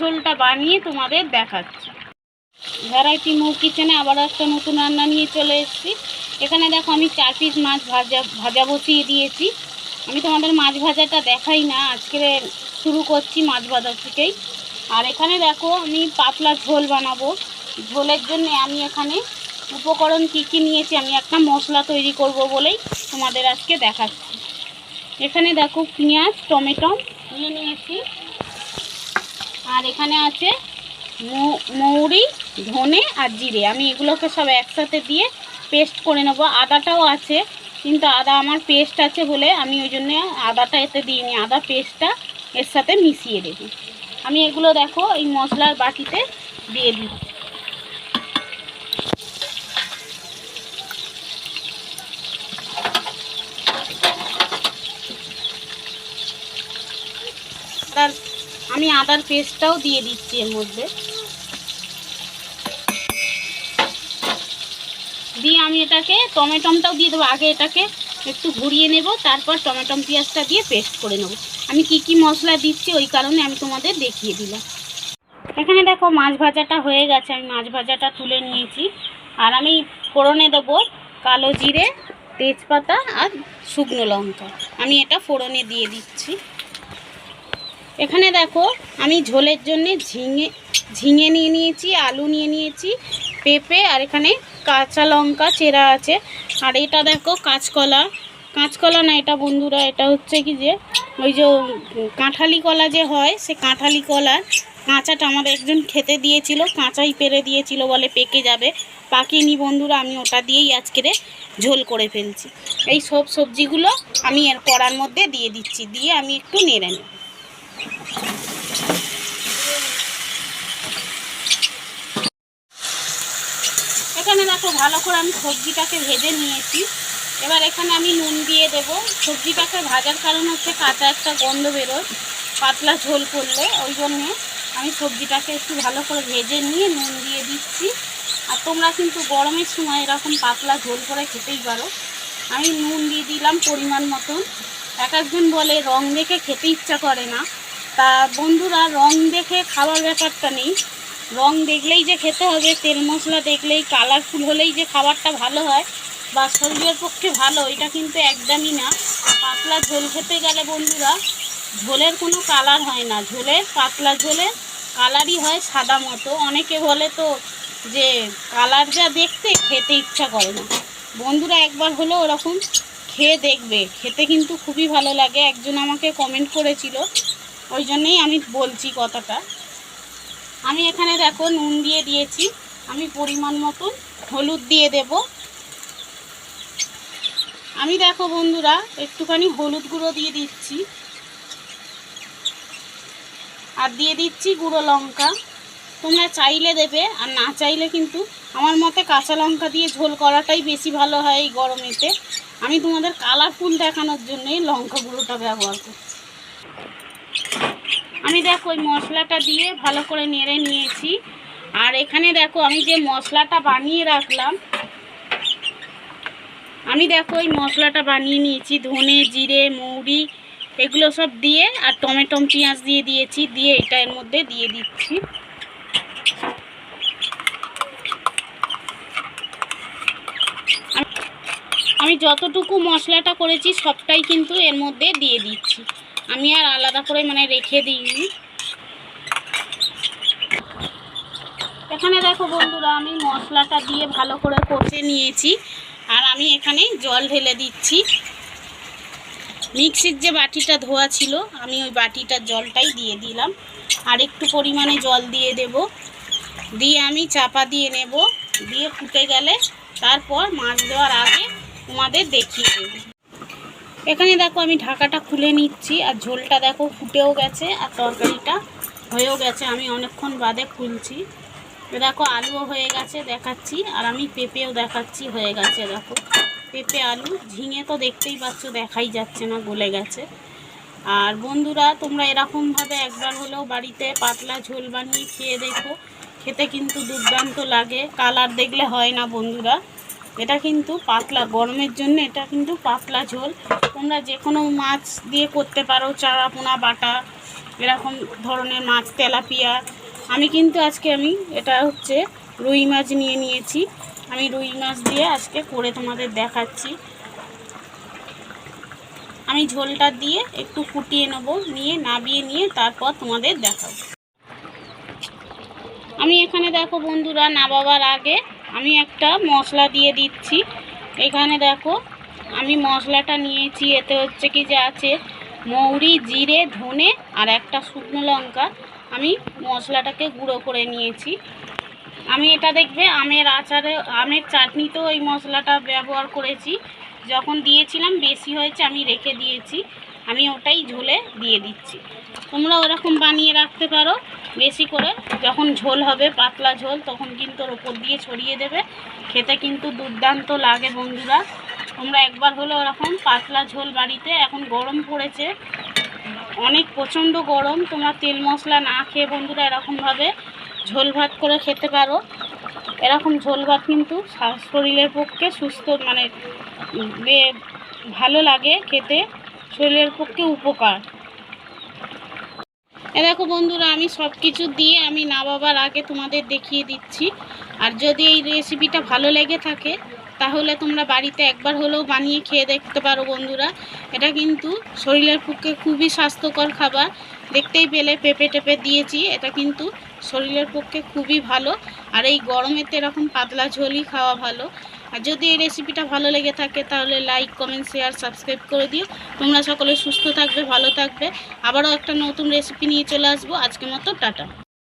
ঝোলটা বানিয়ে তোমাদের দেখাচ্ছি। ভ্যারাইটি মুখ কিচেনে আবার একটা নতুন রান্না নিয়ে চলে এসেছি। এখানে দেখো আমি চার পিস মাছ ভাজা ভাজা বসিয়ে দিয়েছি। আমি তোমাদের মাছ ভাজাটা দেখাই না, আজকে শুরু করছি মাছ ভাজা থেকেই। আর এখানে দেখো আমি পাতলা ঝোল বানাবো। ঝোলের জন্য আমি এখানে উপকরণ কী কী নিয়েছি, আমি একটা মশলা তৈরি করব বলেই তোমাদের আজকে দেখাচ্ছি। এখানে দেখো পেঁয়াজ, টমেটো নিয়ে নিয়েছি। আর এখানে আছে মৌরি, ধনে আর জিরে। আমি এগুলোকে সব একসাথে দিয়ে পেস্ট করে নেব। আদাটাও আছে, কিন্তু আদা আমার পেস্ট আছে বলে আমি ওই জন্য আদাটা এতে দিইনি। আদা পেস্টটা এর সাথে মিশিয়ে দেবো। আমি এগুলো দেখো এই মশলার বাটিতে দিয়ে দিই। আদার আমি আদার পেস্টটাও দিয়ে দিচ্ছি এর মধ্যে। দিয়ে আমি এটাকে, টমেটমটাও দিয়ে দেবো। আগে এটাকে একটু ঘুরিয়ে নেব, তারপর টমেটম পেঁয়াজটা দিয়ে পেস্ট করে নেব। আমি কি কি মশলা দিচ্ছি ওই কারণে আমি তোমাদের দেখিয়ে দিলাম। এখানে দেখো মাছ ভাজাটা হয়ে গেছে। আমি মাছ ভাজাটা তুলে নিয়েছি। আর আমি ফোড়নে দেবো কালো জিরে, তেজপাতা আর শুকনো লঙ্কা। আমি এটা ফোড়নে দিয়ে দিচ্ছি। এখানে দেখো, আমি ঝোলের জন্য ঝিঙে ঝিঙে নিয়ে নিয়েছি, আলু নিয়ে নিয়েছি, পেঁপে আর এখানে কাঁচা লঙ্কা, চেরা আছে। আর এটা দেখো কাঁচকলা। কাঁচকলা না, এটা বন্ধুরা, এটা হচ্ছে কি যে, ওই যে কাঁঠালি কলা যে হয়, সে কাঁঠালি কলা। কাঁচাটা আমার একজন খেতে দিয়েছিল, কাঁচাই পেরে দিয়েছিল বলে পেকে যাবে। পাকিনি বন্ধুরা, আমি ওটা দিয়েই আজকের ঝোল করে ফেলছি। এই সব সবজিগুলো আমি এর কড়ার মধ্যে দিয়ে দিচ্ছি, দিয়ে আমি একটু নেড়ে নেব। এখানে দেখো ভালো করে আমি সবজিটাকে ভেজে নিয়েছি। এবার এখানে আমি নুন দিয়ে দেব। সবজিটাকে ভাজার কারণ হচ্ছে কাঁচা একটা গন্ধ বেরোয়, পাতলা ঝোল করলে। ওই জন্যে আমি সবজিটাকে একটু ভালো করে ভেজে নিয়ে নুন দিয়ে দিচ্ছি। আর তোমরা কিন্তু গরমের সময় এরকম পাতলা ঝোল করে খেতেই পারো। আমি নুন দিয়ে দিলাম পরিমাণ মতন। এক একজন বলে রং দেখে খেতে ইচ্ছা করে না। তা বন্ধুরা, রং দেখে খাওয়ার ব্যাপারটা নেই। রং দেখলেই যে খেতে হবে, তেল মশলা দেখলেই কালারফুল হলেই যে খাবারটা ভালো হয়, বা শরীরের পক্ষে ভালো, এটা কিন্তু একদমই না। পাতলা ঝোল খেতে গেলে বন্ধুরা, ঝোলের কোনো কালার হয় না। ঝোলের পাতলা ঝোলে কালারই হয় সাদা মতো। অনেকে বলে তো যে কালার যা দেখতে খেতে ইচ্ছা করে না। বন্ধুরা, একবার হলো ওরকম খেয়ে দেখবে। খেতে কিন্তু খুবই ভালো লাগে। একজন আমাকে কমেন্ট করেছিল ওই জন্যেই আমি বলছি কথাটা। আমি এখানে দেখো নুন দিয়ে দিয়েছি। আমি পরিমাণ মতন হলুদ দিয়ে দেব। আমি দেখো বন্ধুরা, একটুখানি হলুদ গুঁড়ো দিয়ে দিচ্ছি। আর দিয়ে দিচ্ছি গুঁড়ো লঙ্কা। তোমরা চাইলে দেবে, আর না চাইলে কিন্তু আমার মতে কাঁচা লঙ্কা দিয়ে ঝোল করাটাই বেশি ভালো হয় এই গরমেতে। আমি তোমাদের কালারফুল দেখানোর জন্যই লঙ্কা গুঁড়োটা ব্যবহার করছি। আমি দেখো ওই মশলাটা দিয়ে ভালো করে নেড়ে নিয়েছি। আর এখানে দেখো আমি যে মশলাটা বানিয়ে রাখলাম, আমি দেখো ওই মশলাটা বানিয়ে নিয়েছি। ধনে, জিরে, মৌরি, এগুলো সব দিয়ে আর টমেটো, পেঁয়াজ দিয়ে দিয়েছি, দিয়ে এটা এর মধ্যে দিয়ে দিচ্ছি। আমি যতটুকু মশলাটা করেছি সবটাই কিন্তু এর মধ্যে দিয়ে দিচ্ছি। আমি আর আলাদা করে মানে রেখে দিইনি। এখানে দেখো বন্ধুরা, আমি মশলাটা দিয়ে ভালো করে কষে নিয়েছি। আর আমি এখানে জল ঢেলে দিচ্ছি। মিক্সির যে বাটিটা ধোয়া ছিল, আমি ওই বাটিটার জলটাই দিয়ে দিলাম। আর একটু পরিমাণে জল দিয়ে দেব। দিয়ে আমি চাপা দিয়ে নেব। দিয়ে ফুটে গেলে তারপর মাছ দেওয়ার আগে তোমাদের দেখিয়ে দেবো। এখানে দেখো আমি ঢাকাটা খুলে নিচ্ছি, আর ঝোলটা দেখো ফুটেও গেছে আর তরকারিটা হয়েও গেছে। আমি অনেকক্ষণ বাদে খুলছি। দেখো আলুও হয়ে গেছে দেখাচ্ছি, আর আমি পেঁপেও দেখাচ্ছি হয়ে গেছে দেখো। পেঁপে, আলু, ঝিঙে তো দেখতেই পাচ্ছ দেখাই যাচ্ছে না, গলে গেছে। আর বন্ধুরা, তোমরা এরকমভাবে একবার হলেও বাড়িতে পাতলা ঝোল বানিয়ে খেয়ে দেখো। খেতে কিন্তু দুর্দান্ত লাগে, কালার দেখলে হয় না বন্ধুরা। এটা কিন্তু পাতলা, গরমের জন্য এটা কিন্তু পাতলা ঝোল। তোমরা যে কোনো মাছ দিয়ে করতে পারো, চারা, পোনা, বাটা, এরকম ধরনের মাছ, তেলাপিয়া। আমি কিন্তু আজকে আমি এটা হচ্ছে রুই মাছ নিয়ে নিয়েছি। আমি রুই মাছ দিয়ে আজকে করে তোমাদের দেখাচ্ছি। আমি ঝোলটা দিয়ে একটু ফুটিয়ে নেব, নিয়ে নাবিয়ে নিয়ে তারপর তোমাদের দেখাবো। আমি এখানে দেখো বন্ধুরা নাবাবার আগে আমি একটা মশলা দিয়ে দিচ্ছি। এখানে দেখো, আমি মশলাটা নিয়েছি, এতে হচ্ছে কি যে আছে মৌরি, জিরে, ধনে আর একটা শুকনো লঙ্কা। আমি মশলাটাকে গুঁড়ো করে নিয়েছি। আমি এটা দেখবে, আমের আচারে, আমের চাটনিতেও এই মশলাটা ব্যবহার করেছি। যখন দিয়েছিলাম, বেশি হয়েছে, আমি রেখে দিয়েছি। আমি ওটাই ঝোলে দিয়ে দিচ্ছি। তোমরা ওরকম বানিয়ে রাখতে পারো, বেশি করে। যখন ঝোল হবে, পাতলা ঝোল, তখন কিন্তু ওর ওপর দিয়ে ছড়িয়ে দেবে। খেতে কিন্তু দুর্দান্ত লাগে বন্ধুরা। তোমরা একবার হলে ওরকম পাতলা ঝোল বাড়িতে, এখন গরম পড়েছে। অনেক প্রচণ্ড গরম। তোমরা তেল মশলা না খেয়ে বন্ধুরা এরকমভাবে ঝোল ভাত করে খেতে পারো। এরকম ঝোল ভাত কিন্তু শরীরের পক্ষে সুস্থ মানে ভালো লাগে খেতে। শরীরের পক্ষে উপকার। এ দেখো বন্ধুরা, আমি সব কিছু দিয়ে আমি না বাবার আগে তোমাদের দেখিয়ে দিচ্ছি। আর যদি এই রেসিপিটা ভালো লেগে থাকে, তাহলে তোমরা বাড়িতে একবার হলেও বানিয়ে খেয়ে দেখতে পারো বন্ধুরা। এটা কিন্তু শরীরের পক্ষে খুবই স্বাস্থ্যকর খাবার। দেখতেই পেলে, পেঁপে টেপে দিয়েছি। এটা কিন্তু শরীরের পক্ষে খুবই ভালো। আর এই গরমেতে এরকম পাতলা ঝোলই খাওয়া ভালো। আর যদি এই রেসিপিটা ভালো লেগে থাকে, তাহলে লাইক কমেন্ট শেয়ার সাবস্ক্রাইব করে দিও। তোমরা সকলে সুস্থ থাকবে, ভালো থাকবে। আবারও একটা নতুন রেসিপি নিয়ে চলে আসব। আজকের মতো টাটা।